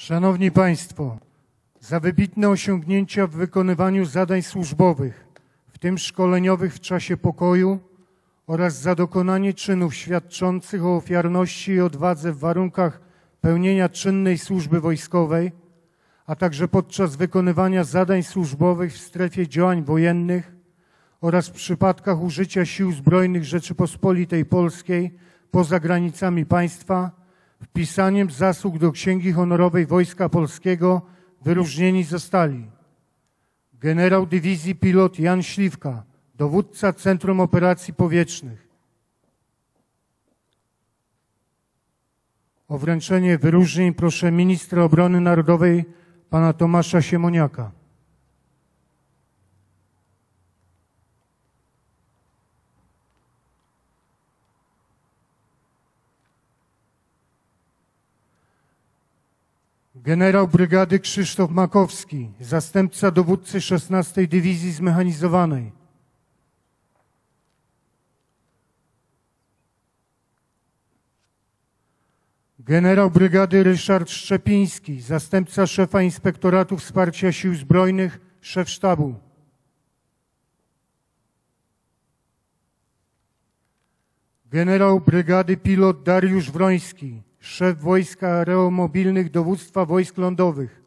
Szanowni Państwo, za wybitne osiągnięcia w wykonywaniu zadań służbowych, w tym szkoleniowych w czasie pokoju oraz za dokonanie czynów świadczących o ofiarności i odwadze w warunkach pełnienia czynnej służby wojskowej, a także podczas wykonywania zadań służbowych w strefie działań wojennych oraz w przypadkach użycia sił zbrojnych Rzeczypospolitej Polskiej poza granicami państwa, wpisaniem zasług do Księgi Honorowej Wojska Polskiego wyróżnieni zostali generał dywizji pilot Jan Śliwka, dowódca Centrum Operacji Powietrznych. O wręczenie wyróżnień proszę ministra obrony narodowej pana Tomasza Siemoniaka. Generał brygady Krzysztof Makowski, zastępca dowódcy 16 Dywizji Zmechanizowanej. Generał brygady Ryszard Szczepiński, zastępca szefa Inspektoratu Wsparcia Sił Zbrojnych, szef sztabu. Generał brygady pilot Dariusz Wroński, szef wojsk aeromobilnych Dowództwa Wojsk Lądowych.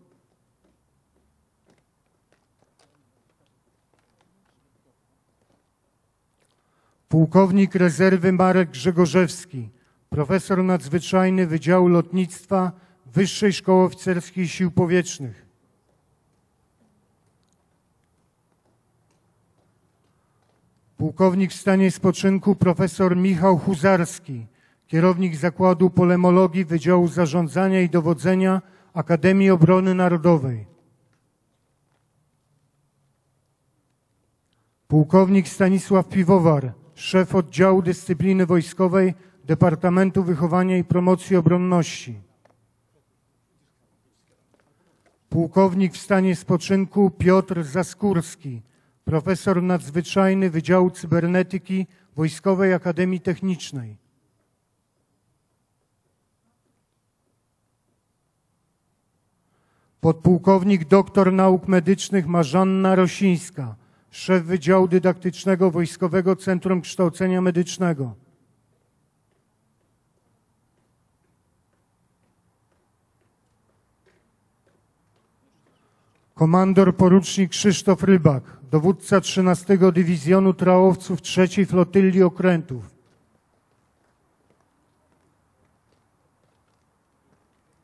Pułkownik rezerwy Marek Grzegorzewski, profesor nadzwyczajny Wydziału Lotnictwa Wyższej Szkoły Oficerskiej Sił Powietrznych. Pułkownik w stanie spoczynku profesor Michał Huzarski, kierownik Zakładu Polemologii Wydziału Zarządzania i Dowodzenia Akademii Obrony Narodowej. Pułkownik Stanisław Piwowar, szef oddziału dyscypliny wojskowej Departamentu Wychowania i Promocji Obronności. Pułkownik w stanie spoczynku Piotr Zaskórski, profesor nadzwyczajny Wydziału Cybernetyki Wojskowej Akademii Technicznej. Podpułkownik doktor nauk medycznych Marzanna Rosińska, szef Wydziału Dydaktycznego Wojskowego Centrum Kształcenia Medycznego. Komandor porucznik Krzysztof Rybak, dowódca 13 Dywizjonu Trałowców III Flotylli Okrętów.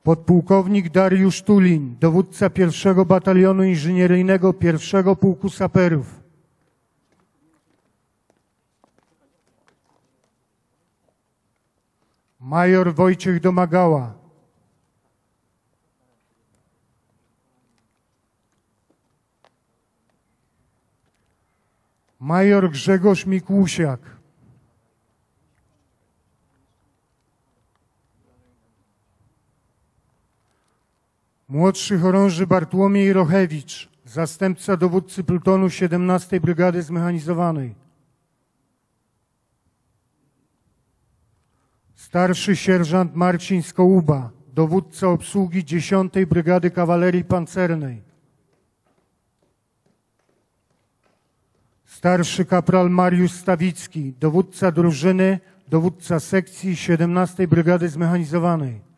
Podpułkownik Dariusz Tulin, dowódca pierwszego batalionu inżynieryjnego pierwszego pułku saperów. Major Wojciech Domagała. Major Grzegorz Mikłusiak. Młodszy chorąży Bartłomiej Rochewicz, zastępca dowódcy plutonu 17 Brygady Zmechanizowanej. Starszy sierżant Marcin Skołuba, dowódca obsługi 10 Brygady Kawalerii Pancernej. Starszy kapral Mariusz Stawicki, dowódca drużyny, dowódca sekcji 17 Brygady Zmechanizowanej.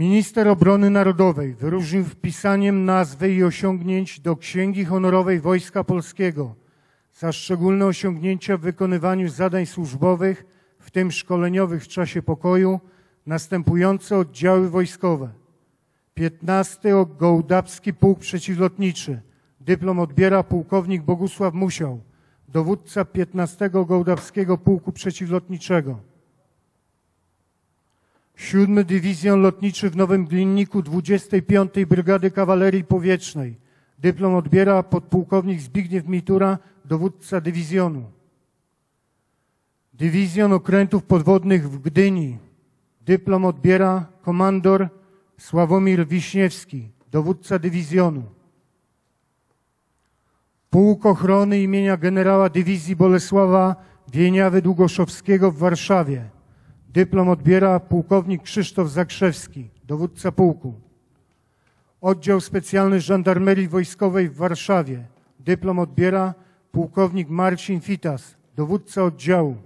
Minister Obrony Narodowej wyróżnił wpisaniem nazwy i osiągnięć do Księgi Honorowej Wojska Polskiego za szczególne osiągnięcia w wykonywaniu zadań służbowych, w tym szkoleniowych w czasie pokoju, następujące oddziały wojskowe. 15 Gołdabski Pułk Przeciwlotniczy. Dyplom odbiera pułkownik Bogusław Musiał, dowódca 15 Gołdabskiego Pułku Przeciwlotniczego. 7 Dywizjon Lotniczy w Nowym Glinniku 25 Brygady Kawalerii Powietrznej. Dyplom odbiera podpułkownik Zbigniew Mitura, dowódca dywizjonu. Dywizjon Okrętów Podwodnych w Gdyni. Dyplom odbiera komandor Sławomir Wiśniewski, dowódca dywizjonu. Pułk Ochrony imienia generała dywizji Bolesława Wieniawy Długoszowskiego w Warszawie. Dyplom odbiera pułkownik Krzysztof Zakrzewski, dowódca pułku. Oddział Specjalny Żandarmerii Wojskowej w Warszawie. Dyplom odbiera pułkownik Marcin Fitas, dowódca oddziału.